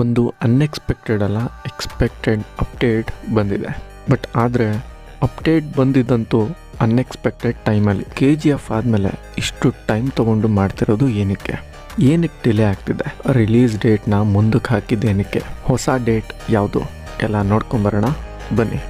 ಒಂದು ಅನ್ಎಕ್ಸ್ಪೆಕ್ಟೆಡ್ ಅಲ್ಲ expected update ಬಂದಿದೆ. ಬಟ್ ಆದರೆ ಅಪ್ಡೇಟ್ ಬಂದಿದ್ದಂತೂ ಅನ್ಎಕ್ಸ್ಪೆಕ್ಟೆಡ್ ಟೈಮಲ್ಲಿ ಕೆ ಜಿ ಎಫ್ ಆದಮೇಲೆ ಇಷ್ಟು ಟೈಮ್ ತೊಗೊಂಡು ಮಾಡ್ತಿರೋದು ಏನಕ್ಕೆ? ಏನಕ್ಕೆ ಡಿಲೇ ಆಗ್ತಿದೆ? ರಿಲೀಸ್ ಡೇಟ್ನ ಮುಂದಕ್ಕೆ ಹಾಕಿದ್ದು ಏನಕ್ಕೆ? ಹೊಸ ಡೇಟ್ ಯಾವುದು? ಎಲ್ಲ ನೋಡ್ಕೊಂಬರೋಣ ಬನ್ನಿ.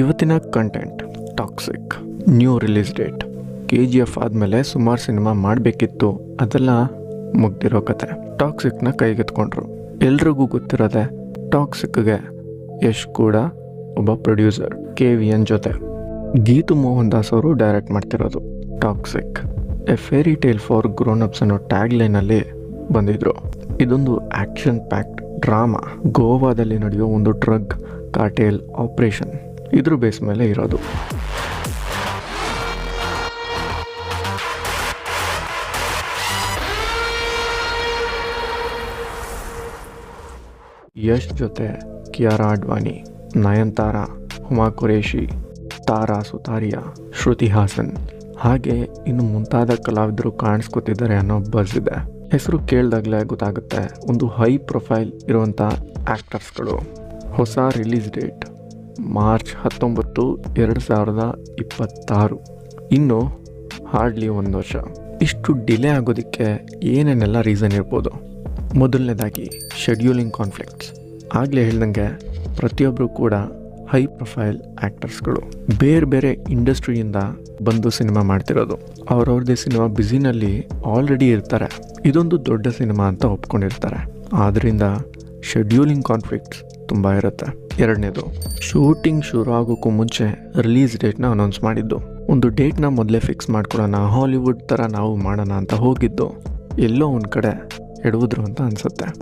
ಇವತ್ತಿನ content Toxic new release date. K G F ಆದಮೇಲೆ ಸುಮಾರು ಸಿನಿಮಾ ಮಾಡಬೇಕಿತ್ತು. ಅದೆಲ್ಲ ಮುಗ್ದಿರೋ ಕತೆ. ಟಾಕ್ಸಿಕ್ನ ಕೈಗೆತ್ಕೊಂಡ್ರು. ಎಲ್ರಿಗೂ ಗೊತ್ತಿರೋದೆ ಟಾಕ್ಸಿಕ್ಗೆ ಯಶ್ ಕೂಡ ಒಬ್ಬ ಪ್ರೊಡ್ಯೂಸರ್ ಕೆ ವಿ ಎನ್ ಜೊತೆ. ಗೀತು ಮೋಹನ್ ದಾಸ್ ಅವರು ಡೈರೆಕ್ಟ್ ಮಾಡ್ತಿರೋದು Toxic. A fairy tale for grown ups ಅನ್ನೋ ಟ್ಯಾಗ್ ಲೈನಲ್ಲಿ ಬಂದಿದ್ರು. ಇದೊಂದು ಆಕ್ಷನ್ ಪ್ಯಾಕ್ಡ್ ಡ್ರಾಮಾ. ಗೋವಾದಲ್ಲಿ ನಡೆಯೋ ಒಂದು ಡ್ರಗ್ ಕಾರ್ಟೇಲ್ ಆಪರೇಷನ್. ಇದ್ರ ಬೇಸ್ ಮೇಲೆ ಇರೋದು. ಯಶ್ ಜೊತೆ ಕಿಯಾರಾ ಅಡ್ವಾಣಿ, ನಯನ್ತಾರ ಹುಮಾ ಕುರೇಶಿ ತಾರಾ ಸುತಾರಿಯಾ, ಶ್ರುತಿ ಹಾಸನ್. ಹಾಗೆ ಇನ್ನು ಮುಂತಾದ ಕಲಾವಿದರು ಕಾಣಿಸ್ಕೊತಿದ್ದಾರೆ ಅನ್ನೋ ಬಸ್ ಇದೆ. ಹೆಸರು ಕೇಳಿದಾಗಲೇ ಗೊತ್ತಾಗುತ್ತೆ, ಒಂದು ಹೈ ಪ್ರೊಫೈಲ್ ಇರುವಂಥ ಆ್ಯಕ್ಟರ್ಸ್ಗಳು ಹೊಸ ರಿಲೀಸ್ ಡೇಟ್ ಮಾರ್ಚ್ ಹತ್ತೊಂಬತ್ತು, ಎರಡು ಸಾವಿರದ ಇಪ್ಪತ್ತಾರು. ಇನ್ನು ಹಾರ್ಡ್ಲಿ ಒಂದು ವರ್ಷ. ಇಷ್ಟು ಡಿಲೇ ಆಗೋದಕ್ಕೆ ಏನೇನೆಲ್ಲ ರೀಸನ್ ಇರ್ಬೋದು? ಮೊದಲನೇದಾಗಿ ಶೆಡ್ಯೂಲಿಂಗ್ ಕಾನ್ಫ್ಲಿಕ್ಟ್ಸ್ ಆಗಲೇ ಹೇಳ್ದಂಗೆ ಪ್ರತಿಯೊಬ್ಬರು ಕೂಡ ಹೈ ಪ್ರೊಫೈಲ್ ಆ್ಯಕ್ಟರ್ಸ್ಗಳು ಬೇರೆ ಬೇರೆ ಇಂಡಸ್ಟ್ರಿಯಿಂದ ಬಂದು ಸಿನಿಮಾ ಮಾಡ್ತಿರೋದು. ಅವ್ರವ್ರದ್ದೇ ಸಿನಿಮಾ ಬಿಸಿನಲ್ಲಿ ಆಲ್ರೆಡಿ ಇರ್ತಾರೆ. ಇದೊಂದು ದೊಡ್ಡ ಸಿನಿಮಾ ಅಂತ ಒಪ್ಕೊಂಡಿರ್ತಾರೆ. ಆದ್ದರಿಂದ ಶೆಡ್ಯೂಲಿಂಗ್ ಕಾನ್ಫ್ಲಿಕ್ಟ್ಸ್ ತುಂಬ ಇರುತ್ತೆ. ಎರಡನೇದು ಶೂಟಿಂಗ್ ಶುರು ಆಗೋಕ್ಕೂ ಮುಂಚೆ ರಿಲೀಸ್ ಡೇಟ್ನ ಅನೌನ್ಸ್ ಮಾಡಿದ್ದು. ಒಂದು ಡೇಟ್ನ ಮೊದಲೇ ಫಿಕ್ಸ್ ಮಾಡ್ಕೊಡೋಣ ಹಾಲಿವುಡ್ ಥರ ನಾವು ಮಾಡೋಣ ಅಂತ ಹೋಗಿದ್ದು. ಎಲ್ಲೋ ಒಂದು ಕಡೆ ಎಡುವುದ್ರು ಅಂತ ಅನಿಸುತ್ತೆ.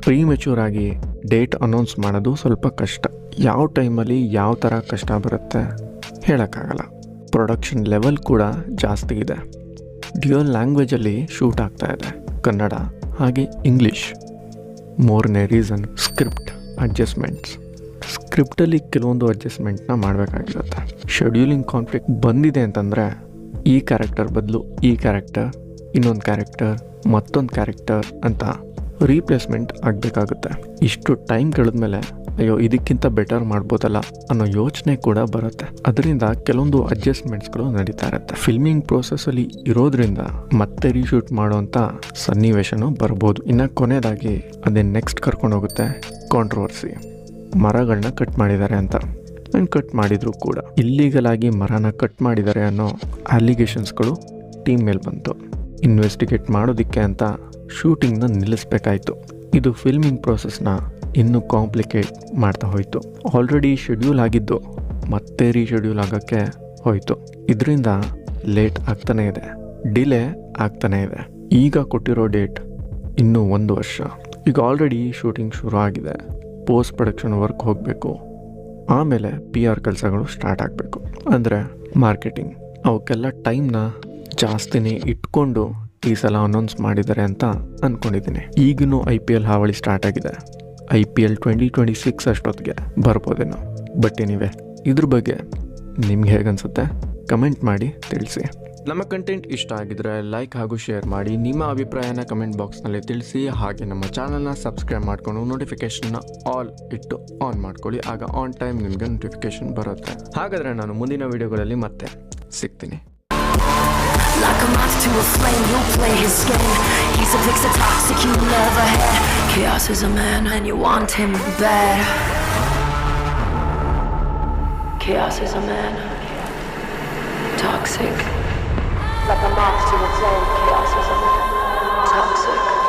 ಪ್ರೀ ಮೆಚೂರ್ ಆಗಿ ಡೇಟ್ ಅನೌನ್ಸ್ ಮಾಡೋದು ಸ್ವಲ್ಪ ಕಷ್ಟ. ಯಾವ ಟೈಮಲ್ಲಿ ಯಾವ ಥರ ಕಷ್ಟ ಬರುತ್ತೆ ಹೇಳೋಕ್ಕಾಗಲ್ಲ. ಪ್ರೊಡಕ್ಷನ್ ಲೆವೆಲ್ ಕೂಡ ಜಾಸ್ತಿ ಇದೆ. ಡ್ಯೂಯಲ್ ಲ್ಯಾಂಗ್ವೇಜಲ್ಲಿ ಶೂಟ್ ಆಗ್ತಾ ಇದೆ. ಕನ್ನಡ, ಹಾಗೆ ಇಂಗ್ಲೀಷ್ ಮೂರನೇ ರೀಸನ್ ಸ್ಕ್ರಿಪ್ಟ್ ಅಡ್ಜಸ್ಟ್ಮೆಂಟ್ಸ್ ಸ್ಕ್ರಿಪ್ಟಲ್ಲಿ ಕೆಲವೊಂದು ಅಡ್ಜಸ್ಟ್ಮೆಂಟ್ನ ಮಾಡಬೇಕಾಗಿರುತ್ತೆ. ಶೆಡ್ಯೂಲಿಂಗ್ ಕಾನ್ಫ್ಲಿಕ್ಟ್ ಬಂದಿದೆ ಅಂತಂದರೆ ಈ ಕ್ಯಾರೆಕ್ಟರ್ ಬದಲು ಈ ಕ್ಯಾರೆಕ್ಟರ್ ಇನ್ನೊಂದು ಕ್ಯಾರೆಕ್ಟರ್ ಮತ್ತೊಂದು ಕ್ಯಾರೆಕ್ಟರ್ ಅಂತ ರೀಪ್ಲೇಸ್ಮೆಂಟ್ ಆಗಬೇಕಾಗುತ್ತೆ. ಇಷ್ಟು ಟೈಮ್ ಕಳೆದ್ಮೇಲೆ, ಅಯ್ಯೋ, ಇದಕ್ಕಿಂತ ಬೆಟರ್ ಮಾಡ್ಬೋದಲ್ಲ ಅನ್ನೋ ಯೋಚನೆ ಕೂಡ ಬರುತ್ತೆ. ಅದರಿಂದ ಕೆಲವೊಂದು ಅಡ್ಜಸ್ಟ್ಮೆಂಟ್ಸ್ಗಳು ನಡೀತಾ ಇರುತ್ತೆ. ಫಿಲ್ಮಿಂಗ್ ಪ್ರೋಸೆಸ್ಸಲ್ಲಿ ಇರೋದ್ರಿಂದ ಮತ್ತೆ ರೀಶೂಟ್ ಮಾಡುವಂಥ ಸನ್ನಿವೇಶನೂ ಬರ್ಬೋದು. ಇನ್ನು ಕೊನೆಯದಾಗಿ ಅದೇ ನೆಕ್ಸ್ಟ್ ಕರ್ಕೊಂಡು ಹೋಗುತ್ತೆ ಕಾಂಟ್ರವರ್ಸಿ ಮರಗಳನ್ನ ಕಟ್ ಮಾಡಿದ್ದಾರೆ ಅಂತ. ಆ್ಯಂಡ್ ಕಟ್ ಮಾಡಿದ್ರು ಕೂಡ. ಇಲ್ಲೀಗಲ್ ಆಗಿ ಮರನ ಕಟ್ ಮಾಡಿದ್ದಾರೆ ಅನ್ನೋ ಅಲಿಗೇಷನ್ಸ್ಗಳು ಟೀಮ್ ಮೇಲೆ ಬಂತು. ಇನ್ವೆಸ್ಟಿಗೇಟ್ ಮಾಡೋದಕ್ಕೆ ಅಂತ ಶೂಟಿಂಗ್ನ ನಿಲ್ಲಿಸ್ಬೇಕಾಯ್ತು. ಇದು ಫಿಲ್ಮಿಂಗ್ ಪ್ರೋಸೆಸ್ನ ಇನ್ನೂ ಕಾಂಪ್ಲಿಕೇಟ್ ಮಾಡ್ತಾ ಹೋಯಿತು. ಆಲ್ರೆಡಿ ಶೆಡ್ಯೂಲ್ ಆಗಿದ್ದು ಮತ್ತೆ ರೀಶೆಡ್ಯೂಲ್ ಆಗೋಕ್ಕೆ ಹೋಯಿತು. ಇದರಿಂದ ಲೇಟ್ ಆಗ್ತಾನೇ ಇದೆ. ಡಿಲೇ ಆಗ್ತಾನೇ ಇದೆ. ಈಗ ಕೊಟ್ಟಿರೋ ಡೇಟ್ ಇನ್ನೂ ಒಂದು ವರ್ಷ. ಈಗ ಆಲ್ರೆಡಿ ಶೂಟಿಂಗ್ ಶುರು ಆಗಿದೆ. ಪೋಸ್ಟ್ ಪ್ರೊಡಕ್ಷನ್ ವರ್ಕ್ ಹೋಗಬೇಕು. ಆಮೇಲೆ ಪಿ ಆರ್ ಕೆಲಸಗಳು ಸ್ಟಾರ್ಟ್ ಆಗಬೇಕು. ಅಂದರೆ ಮಾರ್ಕೆಟಿಂಗ್. ಅವಕ್ಕೆಲ್ಲ ಟೈಮ್ನ ಜಾಸ್ತಿನೇ ಇಟ್ಕೊಂಡು ಈ ಸಲ ಅನೌನ್ಸ್ ಮಾಡಿದ್ದಾರೆ ಅಂತ ಅಂದ್ಕೊಂಡಿದ್ದೀನಿ ಈಗಿನೂ ಐ ಪಿ ಎಲ್ ಹಾವಳಿ ಸ್ಟಾರ್ಟ್ ಆಗಿದೆ. I P L twenty twenty six ಅಷ್ಟೊತ್ತಿಗೆ ಬರ್ಬೋದೇನೋ. ಬಟ್ ಏನಿವೆ ಇದ್ರ ಬಗ್ಗೆ ನಿಮ್ಗೆ ಹೇಗನ್ಸುತ್ತೆ? ಕಮೆಂಟ್ ಮಾಡಿ, ತಿಳಿಸಿ. ನಮ್ಮ ಕಂಟೆಂಟ್ ಇಷ್ಟ ಆಗಿದ್ರೆ ಲೈಕ್ ಹಾಗೂ ಶೇರ್ ಮಾಡಿ, ನಿಮ್ಮ ಅಭಿಪ್ರಾಯನ ಕಮೆಂಟ್ ಬಾಕ್ಸ್ನಲ್ಲಿ ತಿಳಿಸಿ, ಹಾಗೆ ನಮ್ಮ ಚಾನಲ್ನ ಸಬ್ಸ್ಕ್ರೈಬ್ ಮಾಡ್ಕೊಂಡು ನೋಟಿಫಿಕೇಶನ್ನ ಆಲ್ ಇಟ್ಟು ಆನ್ ಮಾಡ್ಕೊಳ್ಳಿ, ಆಗ ಆನ್ ಟೈಮ್ ನಿಮಗೆ ನೋಟಿಫಿಕೇಶನ್ ಬರುತ್ತೆ. ಹಾಗಾದರೆ ನಾನು ಮುಂದಿನ ವಿಡಿಯೋಗಳಲ್ಲಿ ಮತ್ತೆ ಸಿಗ್ತೀನಿ. Like a moth to a flame, you'll play his game. He's a vixen toxic you never had. Chaos is a man, and you want him bad. Chaos is a man. Toxic. Like a moth to a flame, chaos is a man. Toxic.